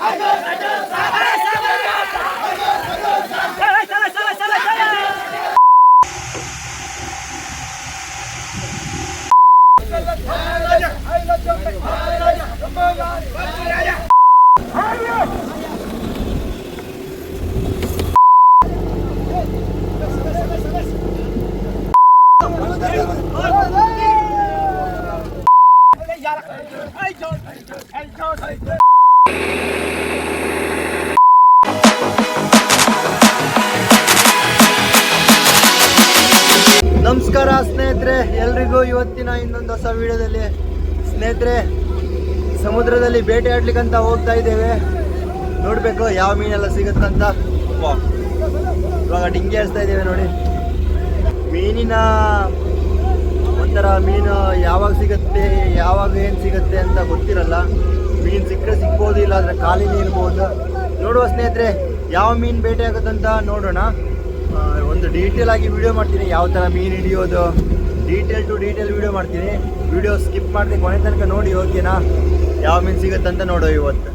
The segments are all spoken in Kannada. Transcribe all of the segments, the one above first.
Haydi! ನಮಸ್ಕಾರ ಸ್ನೇಹಿತರೆ, ಎಲ್ರಿಗೂ ಇವತ್ತಿನ ಇನ್ನೊಂದು ಹೊಸ ವಿಡಿಯೋದಲ್ಲಿ. ಸ್ನೇಹಿತರೆ, ಸಮುದ್ರದಲ್ಲಿ ಬೇಟೆ ಆಡ್ಲಿಕ್ಕಂತ ಹೋಗ್ತಾ ಇದ್ದೇವೆ. ನೋಡ್ಬೇಕು ಯಾವ ಮೀನೆಲ್ಲ ಸಿಗುತ್ತಂತ. ಇವಾಗ ಡಿಂಗಿ ಆಡಿಸ್ತಾ ಇದ್ದೇವೆ ನೋಡಿ. ಮೀನಿನ ಒಂಥರ ಮೀನು ಯಾವಾಗ ಸಿಗುತ್ತೆ, ಯಾವಾಗ ಏನು ಸಿಗುತ್ತೆ ಅಂತ ಗೊತ್ತಿರಲ್ಲ. ಮೀನು ಸಿಕ್ಕರೆ ಸಿಕ್ಬೋದು ಇಲ್ಲ ಅಂದ್ರೆ ಖಾಲಿನೇ ಇರ್ಬೋದು. ನೋಡುವ ಸ್ನೇಹಿತರೆ, ಯಾವ ಮೀನು ಬೇಟೆ ಆಗುತ್ತಂತ ನೋಡೋಣ. ಒಂದು ಡೀಟೇಲ್ ಆಗಿ ವಿಡಿಯೋ ಮಾಡ್ತೀನಿ. ಯಾವ ಥರ ಮೀನು ಹಿಡಿಯೋದು ಡೀಟೇಲ್ ಟು ಡೀಟೇಲ್ ವಿಡಿಯೋ ಮಾಡ್ತೀನಿ. ವಿಡಿಯೋ ಸ್ಕಿಪ್ ಮಾಡದೆ ಕೊನೆ ತನಕ ನೋಡಿ ಓಕೆನಾ ಯಾವ ಮೀನು ಸಿಗುತ್ತಂತ ನೋಡೋ ಇವತ್ತು.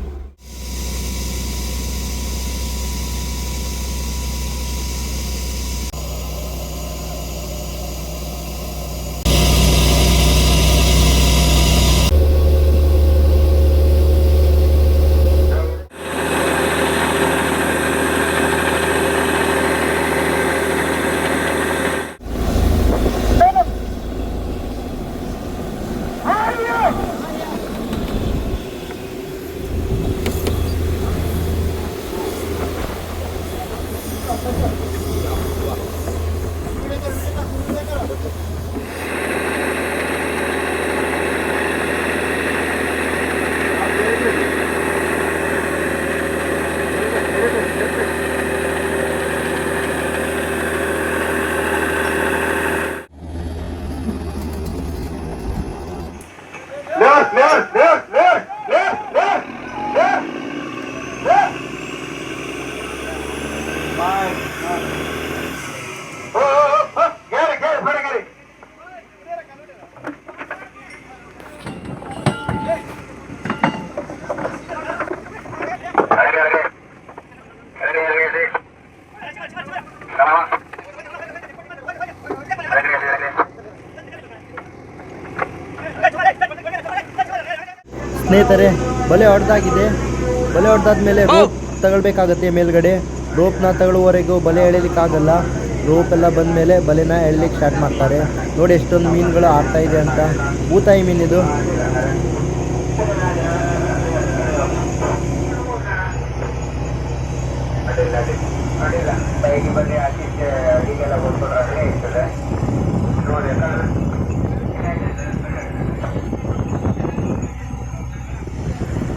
ಸ್ನೇಹಿತರೆ ಬಲೆ ಹೊಡೆದಾಗಿದೆ. ಬಲೆ ಹೊಡೆದಾದ್ಮೇಲೆ ರೋಪ್ ತಗೊಳ್ಬೇಕಾಗತ್ತೆ ಮೇಲ್ಗಡೆ. ರೋಪ್ನ ತಗೊಳ್ಳುವವರೆಗೂ ಬಲೆ ಎಳಿಲಿಕ್ಕಾಗಲ್ಲ ರೋಪ್ ಎಲ್ಲ ಬಂದ ಮೇಲೆ ಬಲೆನ ಎಳಲಿಕ್ಕೆ ಸ್ಟಾರ್ಟ್ ಮಾಡ್ತಾರೆ. ನೋಡಿ ಎಷ್ಟೊಂದು ಮೀನುಗಳು ಆಡ್ತಾ ಇದೆ ಅಂತ. ಬೂತಾಯಿ ಮೀನಿದು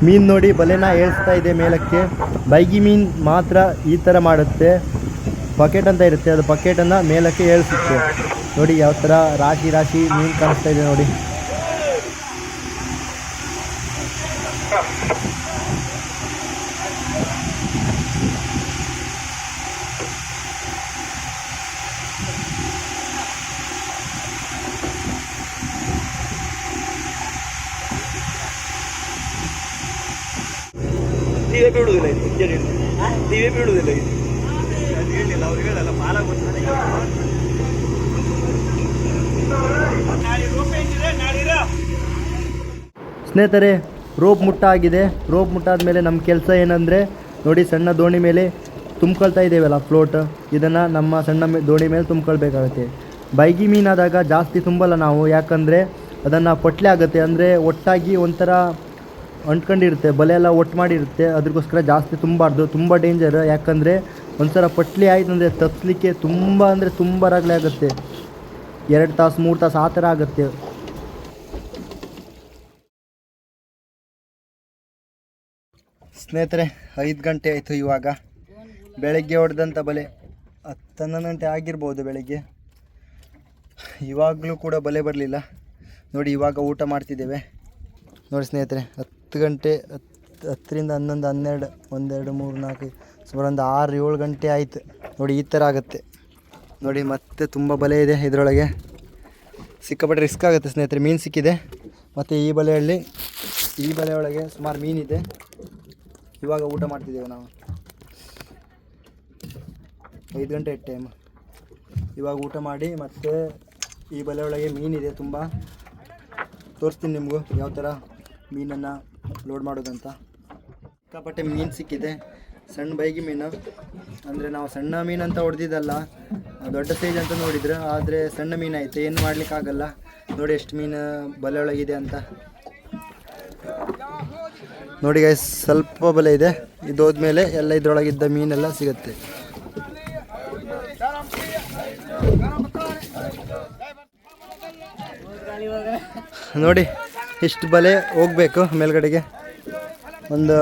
ಮೀನು ನೋಡಿ ಬಲೆನ ಏಳಿಸ್ತಾ ಇದೆ ಮೇಲಕ್ಕೆ. ಬೈಗಿ ಮೀನು ಮಾತ್ರ ಈ ಥರ ಮಾಡುತ್ತೆ. ಬಕೆಟ್ ಅಂತ ಇರುತ್ತೆ. ಅದು ಬಕೆಟನ್ನು ಮೇಲಕ್ಕೆ ಏಳಿಸುತ್ತೆ ನೋಡಿ ಯಾವ ಥರ ರಾಶಿ ರಾಶಿ ಮೀನು ಕಾಣಿಸ್ತಾ ಇದೆ ನೋಡಿ. ನೀವೇ ಬೀಳುವುದಿಲ್ಲ ಇದು ನೀವೇ ಬೀಳುವುದಿಲ್ಲ ಇದು ಸ್ನೇಹಿತರೆ ರೋಪ್ ಮುಟ್ಟ ಆಗಿದೆ. ರೋಪ್ ಮುಟ್ಟಾದ ಮೇಲೆ ನಮ್ಮ ಕೆಲಸ ಏನಂದರೆ ನೋಡಿ ಸಣ್ಣ ದೋಣಿ ಮೇಲೆ ತುಂಬ್ಕೊಳ್ತಾ ಇದ್ದೇವಲ್ಲ ಫ್ಲೋಟ್ ಇದನ್ನು ನಮ್ಮ ಸಣ್ಣ ದೋಣಿ ಮೇಲೆ ತುಂಬ್ಕೊಳ್ಬೇಕಾಗುತ್ತೆ. ಬೈಗಿ ಮೀನಾದಾಗ ಜಾಸ್ತಿ ತುಂಬಲ್ಲ ನಾವು. ಯಾಕಂದರೆ ಅದನ್ನು ಪೊಟ್ಲೆ ಆಗುತ್ತೆ. ಅಂದರೆ ಒಟ್ಟಾಗಿ ಒಂಥರ ಅಂಟ್ಕೊಂಡಿರುತ್ತೆ, ಬಲೆ ಎಲ್ಲ ಒಟ್ಟು ಮಾಡಿರುತ್ತೆ ಅದಕ್ಕೋಸ್ಕರ ಜಾಸ್ತಿ ತುಂಬಾರ್ದು, ತುಂಬ ಡೇಂಜರ್ ಯಾಕಂದರೆ ಒಂಥರ ಪಟ್ಲಿ ಆಯಿತು ಅಂದರೆ ತಪ್ಪಿಸ್ಲಿಕ್ಕೆ ತುಂಬ ಅಂದರೆ ತುಂಬ ರಗಳೆ ಆಗುತ್ತೆ. ಎರಡು ತಾಸು, ಮೂರು ತಾಸು ಆ ಥರ ಆಗುತ್ತೆ. ಸ್ನೇಹಿತರೆ, ಐದು ಗಂಟೆ ಆಯಿತು ಇವಾಗ. ಬೆಳಗ್ಗೆ ಹೊಡೆದಂಥ ಬಲೆ ಹತ್ತು ಹನ್ನೊಂದು ಗಂಟೆ ಆಗಿರ್ಬೋದು ಬೆಳಗ್ಗೆ. ಇವಾಗಲೂ ಕೂಡ ಬಲೆ ಬರಲಿಲ್ಲ. ನೋಡಿ, ಇವಾಗ ಊಟ ಮಾಡ್ತಿದ್ದೇವೆ. ನೋಡಿ ಸ್ನೇಹಿತರೆ, ಹತ್ತು ಗಂಟೆ ಹತ್ತು ಹತ್ತರಿಂದ ಹನ್ನೊಂದು, ಹನ್ನೆರಡು, ಒಂದೆರಡು, ಮೂರು, ನಾಲ್ಕು ಸುಮಾರು ಒಂದು ಆರು, ಏಳು ಗಂಟೆ ಆಯಿತು. ನೋಡಿ, ಈ ಥರ ಆಗುತ್ತೆ. ನೋಡಿ, ಮತ್ತೆ ತುಂಬ ಬಲೆ ಇದೆ ಇದರೊಳಗೆ. ಸಿಕ್ಕಾಪಟ್ಟೆ ರಿಸ್ಕ್ ಆಗುತ್ತೆ ಸ್ನೇಹಿತರೆ, ಮೀನು ಸಿಕ್ಕಿದೆ. ಮತ್ತು ಈ ಬಲೆಯಲ್ಲಿ, ಈ ಬಲೆಯೊಳಗೆ ಸುಮಾರು ಮೀನಿದೆ ಇವಾಗ ಊಟ ಮಾಡ್ತಿದ್ದೇವೆ ನಾವು. ಐದು ಗಂಟೆ ಟೈಮ್ ಇವಾಗ ಊಟ ಮಾಡಿ, ಮತ್ತೆ ಈ ಬಲೆಯೊಳಗೆ ಮೀನಿದೆ ತುಂಬ. ತೋರಿಸ್ತೀನಿ ನಿಮಗೂ ಯಾವ ಥರ ಮೀನನ್ನು. ಲೋಡ್ ಮಾಡೋದಂತ. ಸಿಕ್ಕಾಪಟ್ಟೆ ಮೀನು ಸಿಕ್ಕಿದೆ. ಸಣ್ಣ ಬೈಗಿ ಮೀನು. ಅಂದರೆ ನಾವು ಸಣ್ಣ ಮೀನು ಅಂತ ಹೊಡೆದಿದ್ದಲ್ಲ ದೊಡ್ಡ ಸೈಜ್ ಅಂತ ನೋಡಿದ್ರು, ಆದರೆ ಸಣ್ಣ ಮೀನು ಐತೆ ಏನು ಮಾಡ್ಲಿಕ್ಕಾಗಲ್ಲ ನೋಡಿ ಎಷ್ಟು ಮೀನು ಬಲೆ ಒಳಗಿದೆ ಅಂತ. ನೋಡಿ ಗೈಸ್ ಸ್ವಲ್ಪ ಬಲೆ ಇದೆ. ಇದು ಹೋದ್ಮೇಲೆ ಎಲ್ಲ ಇದ್ರೊಳಗಿದ್ದ ಮೀನೆಲ್ಲ ಸಿಗುತ್ತೆ. ನೋಡಿ. ಇಷ್ಟು ಬಲೆ ಹೋಗ್ಬೇಕು ಮೇಲ್ಗಡೆಗೆ? ಒಂದು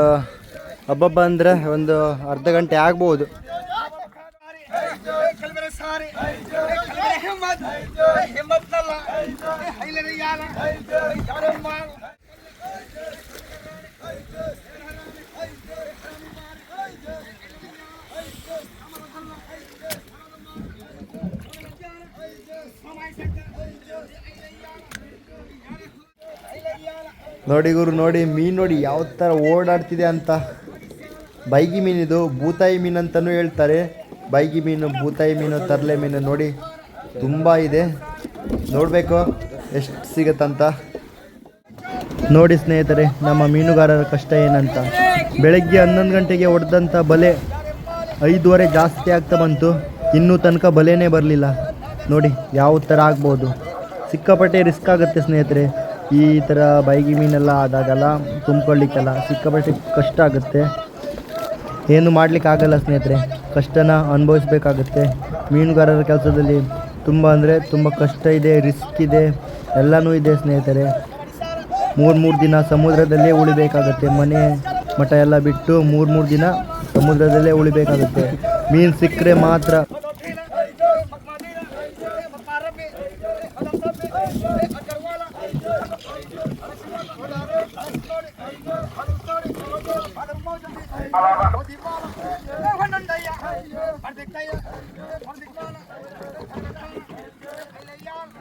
ಹಬ್ಬಬ್ಬ ಅಂದರೆ ಒಂದು ಅರ್ಧ ಗಂಟೆ ಆಗ್ಬೋದು. ನೋಡಿ ಗುರು, ನೋಡಿ, ಮೀನು ನೋಡಿ ಯಾವ ಥರ ಓಡಾಡ್ತಿದೆ ಅಂತ. ಬೈಗಿ ಮೀನಿದು ಬೂತಾಯಿ ಮೀನು ಅಂತಲೂ ಹೇಳ್ತಾರೆ. ಬೈಗಿ ಮೀನು, ಬೂತಾಯಿ ಮೀನು, ತರಲೆ ಮೀನು ನೋಡಿ ತುಂಬ ಇದೆ. ನೋಡಬೇಕು ಎಷ್ಟು ಸಿಗತ್ತಂತ. ನೋಡಿ ಸ್ನೇಹಿತರೆ, ನಮ್ಮ ಮೀನುಗಾರರ ಕಷ್ಟ ಏನಂತ. ಬೆಳಗ್ಗೆ ಹನ್ನೊಂದು ಗಂಟೆಗೆ ಹೊಡೆದಂಥ ಬಲೆ ಐದುವರೆ ಜಾಸ್ತಿ ಆಗ್ತಾ ಬಂತು. ಇನ್ನೂ ತನಕ ಬಲೆನೇ ಬರಲಿಲ್ಲ. ನೋಡಿ, ಯಾವ ಥರ ಆಗ್ಬೋದು. ಸಿಕ್ಕಾಪಟ್ಟೆ ರಿಸ್ಕ್ ಆಗುತ್ತೆ ಸ್ನೇಹಿತರೆ. ಈ ಥರ ಬೈಗಿ ಮೀನೆಲ್ಲ ಆದಾಗೆಲ್ಲ ತುಂಬ್ಕೊಳ್ಳಿಕ್ಕೆಲ್ಲ ಸಿಕ್ಕಾಪಟ್ಟೆ ಕಷ್ಟ ಆಗುತ್ತೆ. ಏನು ಮಾಡ್ಲಿಕ್ಕೆ ಆಗಲ್ಲ ಸ್ನೇಹಿತರೆ. ಕಷ್ಟನ ಅನುಭವಿಸ್ಬೇಕಾಗುತ್ತೆ. ಮೀನುಗಾರರ ಕೆಲಸದಲ್ಲಿ ತುಂಬ ಅಂದರೆ ತುಂಬ ಕಷ್ಟ ಇದೆ, ರಿಸ್ಕ್ ಇದೆ, ಎಲ್ಲನೂ ಇದೆ ಸ್ನೇಹಿತರೆ. ಮೂರು ಮೂರು ದಿನ ಸಮುದ್ರದಲ್ಲೇ ಉಳಿಬೇಕಾಗುತ್ತೆ. ಮನೆ ಮಠ ಎಲ್ಲ ಬಿಟ್ಟು ಮೂರು ಮೂರು ದಿನ ಸಮುದ್ರದಲ್ಲೇ ಉಳಿಬೇಕಾಗುತ್ತೆ. ಮೀನು ಸಿಕ್ಕರೆ ಮಾತ್ರ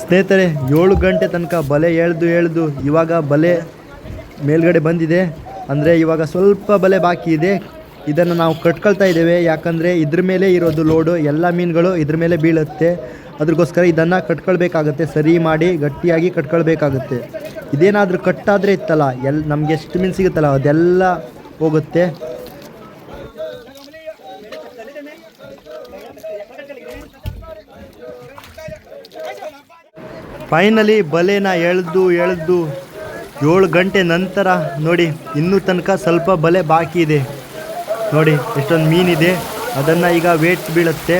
ಸ್ನೇಹಿತರೆ, ಏಳು ಗಂಟೆ ತನಕ ಬಲೆ ಎಳೆದು ಎಳೆದು ಇವಾಗ ಬಲೆ ಮೇಲ್ಗಡೆ ಬಂದಿದೆ. ಅಂದರೆ ಇವಾಗ ಸ್ವಲ್ಪ ಬಲೆ ಬಾಕಿ ಇದೆ. ಇದನ್ನು ನಾವು ಕಟ್ಕೊಳ್ತಾ ಇದ್ದೇವೆ. ಯಾಕಂದರೆ ಇದ್ರ ಮೇಲೆ ಇರೋದು ಲೋಡು ಎಲ್ಲ ಮೀನುಗಳು ಇದ್ರ ಮೇಲೆ ಬೀಳುತ್ತೆ. ಅದಕ್ಕೋಸ್ಕರ ಇದನ್ನು ಕಟ್ಕೊಳ್ಬೇಕಾಗತ್ತೆ. ಸರಿ ಮಾಡಿ ಗಟ್ಟಿಯಾಗಿ ಕಟ್ಕೊಳ್ಬೇಕಾಗುತ್ತೆ. ಇದೇನಾದರೂ ಕಟ್ಟಾದರೆ ಇತ್ತಲ್ಲ, ಎಲ್ ನಮಗೆ ಎಷ್ಟು ಮೀನು ಸಿಗುತ್ತಲ್ಲ, ಅದೆಲ್ಲ ಹೋಗುತ್ತೆ. ಫೈನಲಿ ಬಲೆನ ಎಳೆದು ಎಳೆದು ಏಳು ಗಂಟೆ ನಂತರ ನೋಡಿ, ಇನ್ನೂ ತನಕ ಸ್ವಲ್ಪ ಬಲೆ ಬಾಕಿ ಇದೆ. ನೋಡಿ, ಎಷ್ಟೊಂದು ಮೀನಿದೆ. ಅದನ್ನು ಈಗ ವೇಟ್ ಬೀಳುತ್ತೆ.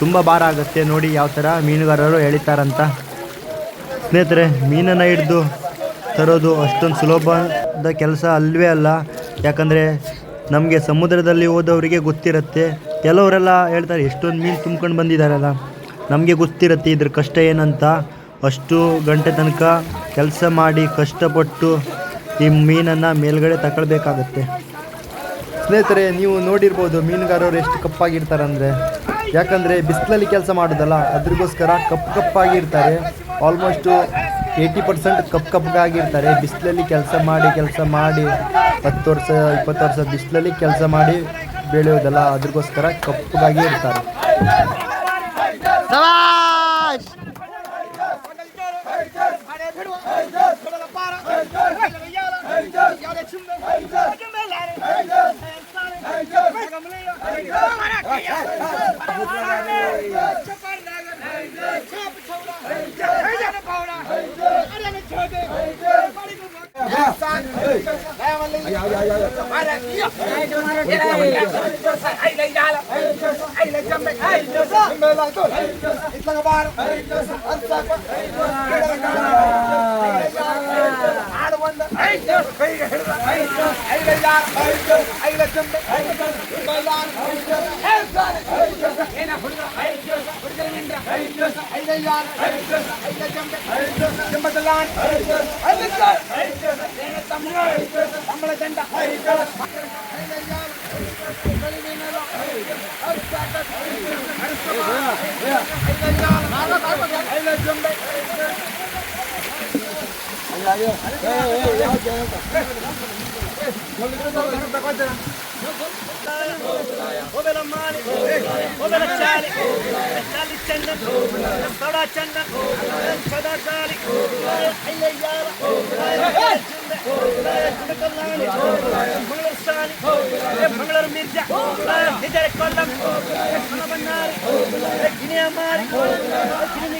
ತುಂಬ ಭಾರ ಆಗುತ್ತೆ. ನೋಡಿ, ಯಾವ ಥರ ಮೀನುಗಾರರು ಎಳಿತಾರಂತ. ಸ್ನೇಹಿತರೆ, ಮೀನನ್ನು ಹಿಡಿದು ತರೋದು ಅಷ್ಟೊಂದು ಸುಲಭದ ಕೆಲಸ ಅಲ್ಲವೇ ಅಲ್ಲ. ಯಾಕಂದರೆ ನಮಗೆ ಸಮುದ್ರದಲ್ಲಿ ಹೋದವರಿಗೆ ಗೊತ್ತಿರುತ್ತೆ. ಕೆಲವರೆಲ್ಲ ಹೇಳ್ತಾರೆ, ಎಷ್ಟೊಂದು ಮೀನು ತುಂಬ್ಕೊಂಡು ಬಂದಿದ್ದಾರಲ್ಲ ನಮಗೆ ಗೊತ್ತಿರುತ್ತೆ, ಇದ್ರ ಕಷ್ಟ ಏನಂತ. ಅಷ್ಟು ಗಂಟೆ ತನಕ ಕೆಲಸ ಮಾಡಿ ಕಷ್ಟಪಟ್ಟು ಈ ಮೀನನ್ನು ಮೇಲ್ಗಡೆ ತಗೊಳ್ಬೇಕಾಗತ್ತೆ. ಸ್ನೇಹಿತರೆ ನೀವು ನೋಡಿರ್ಬೋದು ಮೀನುಗಾರರು ಎಷ್ಟು ಕಪ್ಪಾಗಿರ್ತಾರೆ ಅಂದರೆ ಯಾಕಂದರೆ ಬಿಸಿಲಲ್ಲಿ ಕೆಲಸ ಮಾಡೋದಲ್ಲ ಅದ್ರಿಗೋಸ್ಕರ ಕಪ್ಪು ಕಪ್ಪಾಗಿರ್ತಾರೆ. ಆಲ್ಮೋಸ್ಟು ಏಯ್ಟಿ ಪರ್ಸೆಂಟ್ ಕಪ್ಪು ಕಪ್ಪಗಾಗಿರ್ತಾರೆ ಬಿಸಿಲಲ್ಲಿ ಕೆಲಸ ಮಾಡಿ ಕೆಲಸ ಮಾಡಿ ಹತ್ತು ವರ್ಷ ಇಪ್ಪತ್ತು ವರ್ಷ ಬಿಸಿಲಲ್ಲಿ ಕೆಲಸ ಮಾಡಿ ಬೆಳೆಯೋದಲ್ಲ ಅದ್ರಿಗೋಸ್ಕರ ಕಪ್ಪಗಾಗಿ ಇರ್ತಾರೆ ఇట్లా బారు అంతా ஐயோ ஐயோ ஐயோ ஐயோ وبالأماني وبالأشالي الشالي الشندن الصلاة الشندن الصلاة الشالي حي الجارة மங்களூர்சாலி மங்களூர் மிர்ஜா இதரை கொல்லம் மன்னாரி கிணியமாரி கிணி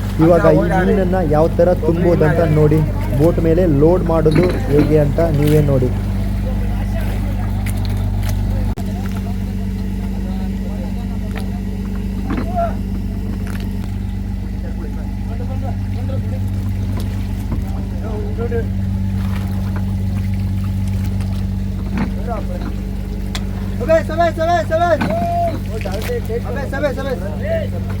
ಇವಾಗ ಈ ಮೀನನ್ನು ಯಾವ ಥರ ತುಂಬೋದಂತ ನೋಡಿ. ಬೋಟ್ ಮೇಲೆ ಲೋಡ್ ಮಾಡೋದು ಹೇಗೆ ಅಂತ ನೀವೇ ನೋಡಿ. ಸಭೆ ಸಭೆ ಸಭೆ ಸಭೆ. ಸಭೆ ಸಭೆ sabay.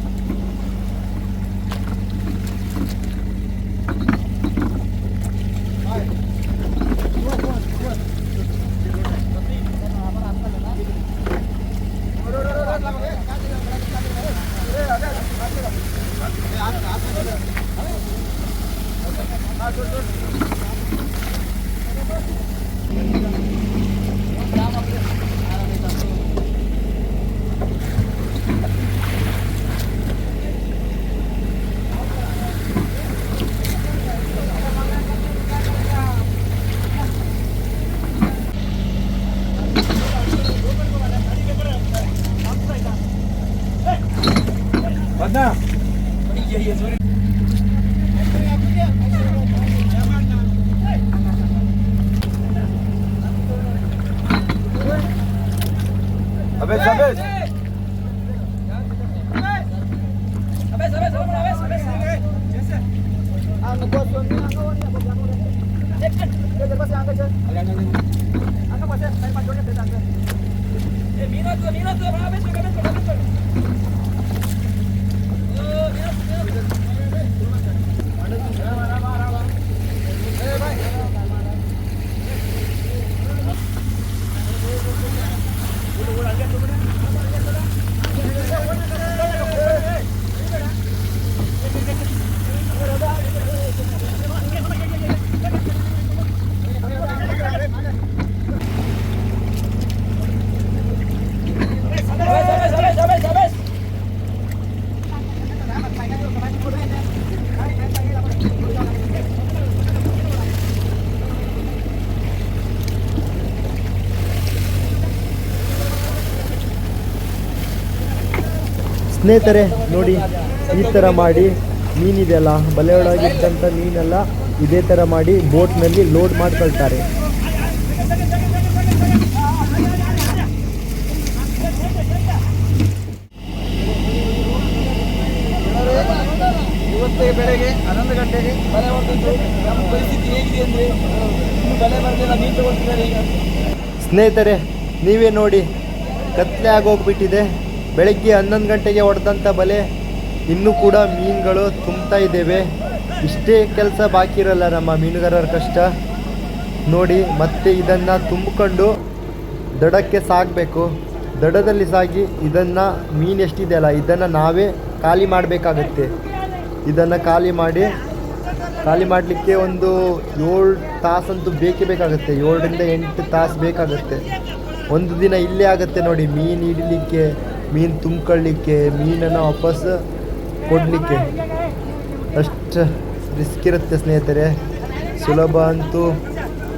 ها Sabit, Sabit. ಸ್ನೇಹಿತರೆ ನೋಡಿ ಈ ಥರ ಮಾಡಿ ಮೀನಿದೆಯಲ್ಲ ಬಲೆ ಒಳಗಿದ್ದಂಥ ಮೀನೆಲ್ಲ ಇದೇ ಥರ ಮಾಡಿ ಬೋಟ್ನಲ್ಲಿ ಲೋಡ್ ಮಾಡ್ಕೊಳ್ತಾರೆ. ಇವತ್ತೇ ಬೆಳಗ್ಗೆ ಹನ್ನೊಂದು ಗಂಟೆಗೆ ಬಲೆ ಹೊಡೆದಿದ್ದು ನಮ್ಮ ಪರಿಸ್ಥಿತಿ ಹೇಗಿದೆ ಅಂದರೆ ಇನ್ನು ಬಲೆ ಬರಲಿಲ್ಲ ಮೀನು ತಗೊಳ್ತಿದ್ದಾರೆ ಈಗ. ಸ್ನೇಹಿತರೆ ನೀವೇ ನೋಡಿ ಕತ್ಲೆ ಆಗೋಗ್ಬಿಟ್ಟಿದೆ. ಬೆಳಗ್ಗೆ ಹನ್ನೊಂದು ಗಂಟೆಗೆ ಹೊಡೆದಂಥ ಬಲೆ, ಇನ್ನೂ ಕೂಡ ಮೀನುಗಳು ತುಂಬ್ತಾ ಇದ್ದೇವೆ. ಇಷ್ಟೇ ಕೆಲಸ ಬಾಕಿ ಇರಲ್ಲ ನಮ್ಮ ಮೀನುಗಾರರ ಕಷ್ಟ. ನೋಡಿ, ಮತ್ತೆ ಇದನ್ನು ತುಂಬಿಕೊಂಡು ದಡಕ್ಕೆ ಸಾಗಬೇಕು ದಡದಲ್ಲಿ ಸಾಗಿ ಇದನ್ನು ಮೀನು ಎಷ್ಟಿದೆಯಲ್ಲ ಇದನ್ನು ನಾವೇ ಖಾಲಿ ಮಾಡಬೇಕಾಗತ್ತೆ. ಇದನ್ನು ಖಾಲಿ ಮಾಡಿ, ಖಾಲಿ ಮಾಡಲಿಕ್ಕೆ ಒಂದು ಏಳು ತಾಸಂತೂ ಬೇಕೇ ಬೇಕಾಗುತ್ತೆ. ಏಳರಿಂದ ಎಂಟು ತಾಸು ಬೇಕಾಗುತ್ತೆ. ಒಂದು ದಿನ ಇಲ್ಲೇ ಆಗುತ್ತೆ ನೋಡಿ ಮೀನು ಹಿಡಿಲಿಕ್ಕೆ. ಮೀನು ತುಂಬ್ಕೊಳ್ಳಿಕ್ಕೆ, ಮೀನನ್ನು ವಾಪಸ್ ಕೊಡಲಿಕ್ಕೆ. ಅಷ್ಟು ರಿಸ್ಕ್ ಇರುತ್ತೆ ಸ್ನೇಹಿತರೆ. ಸುಲಭ ಅಂತೂ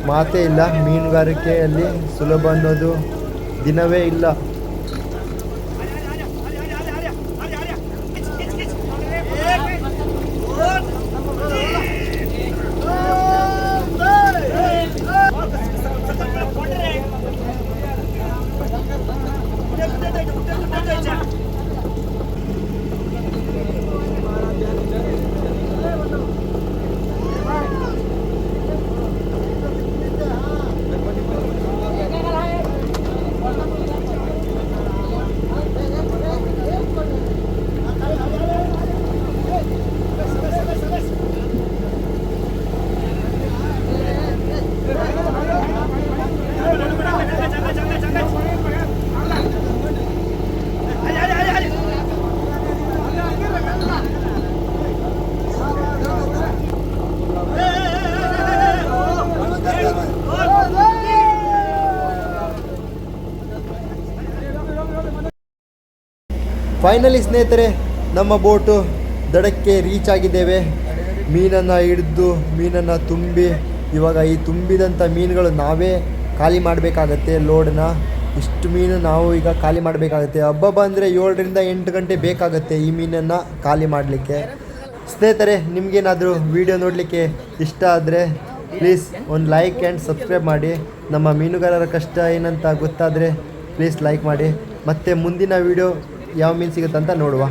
ಮಾತೇ ಇಲ್ಲ. ಮೀನುಗಾರಿಕೆಯಲ್ಲಿ ಸುಲಭ ಅನ್ನೋದು ದಿನವೇ ಇಲ್ಲ. ಫೈನಲಿ ಸ್ನೇಹಿತರೆ, ನಮ್ಮ ಬೋಟು ದಡಕ್ಕೆ ರೀಚ್ ಆಗಿದ್ದೇವೆ. ಮೀನನ್ನು ಹಿಡಿದು, ಮೀನನ್ನು ತುಂಬಿ, ಇವಾಗ ಈ ತುಂಬಿದಂಥ ಮೀನುಗಳು ನಾವೇ ಖಾಲಿ ಮಾಡಬೇಕಾಗತ್ತೆ ಲೋಡನ್ನ ಇಷ್ಟು ಮೀನು ನಾವು ಈಗ ಖಾಲಿ ಮಾಡಬೇಕಾಗತ್ತೆ. ಹಬ್ಬ ಬಂದರೆ ಏಳರಿಂದ ಎಂಟು ಗಂಟೆ ಬೇಕಾಗುತ್ತೆ ಈ ಮೀನನ್ನು ಖಾಲಿ ಮಾಡಲಿಕ್ಕೆ. ಸ್ನೇಹಿತರೆ, ನಿಮಗೇನಾದರೂ ವಿಡಿಯೋ ನೋಡಲಿಕ್ಕೆ ಇಷ್ಟ ಆದರೆ ಪ್ಲೀಸ್ ಒಂದು ಲೈಕ್ ಆ್ಯಂಡ್ ಸಬ್ಸ್ಕ್ರೈಬ್ ಮಾಡಿ. ನಮ್ಮ ಮೀನುಗಾರರ ಕಷ್ಟ ಏನಂತ ಗೊತ್ತಾದರೆ ಪ್ಲೀಸ್ ಲೈಕ್ ಮಾಡಿ. ಮತ್ತು ಮುಂದಿನ ವಿಡಿಯೋ ಯಾವ ಮೀನು ಸಿಗುತ್ತಂತ ನೋಡುವ.